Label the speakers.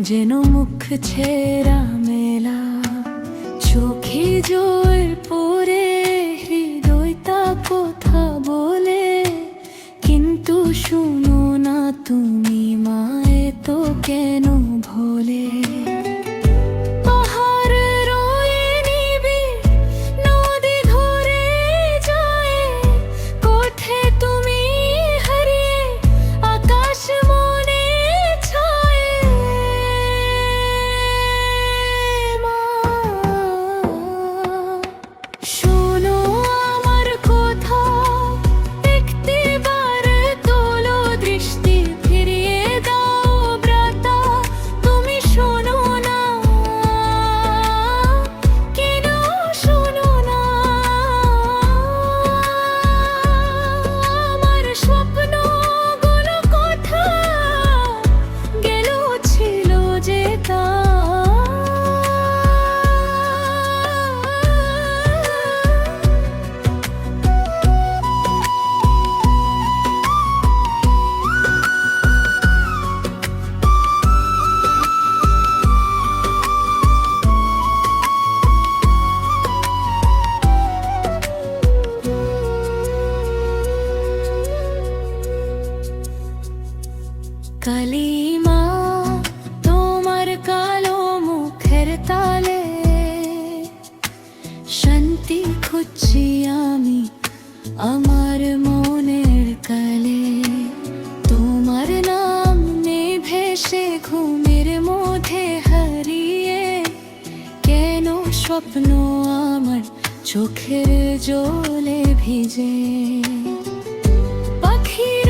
Speaker 1: যেন মুখ ছেড়া মেলা চোখে জোর পরে হৃদয়টা কথা বলে কিন্তু শুনো না তুমি মায়ে তো কেন কালিমা, তোমার কালো মুখের তালে। শান্তি খুঁজছি আমি আমার মনের কালে। তোমার নাম নেই ভেসে ঘুমের মধ্যে হারিয়ে। কেন স্বপ্ন আমার চোখের জলে ভিজে? পাখি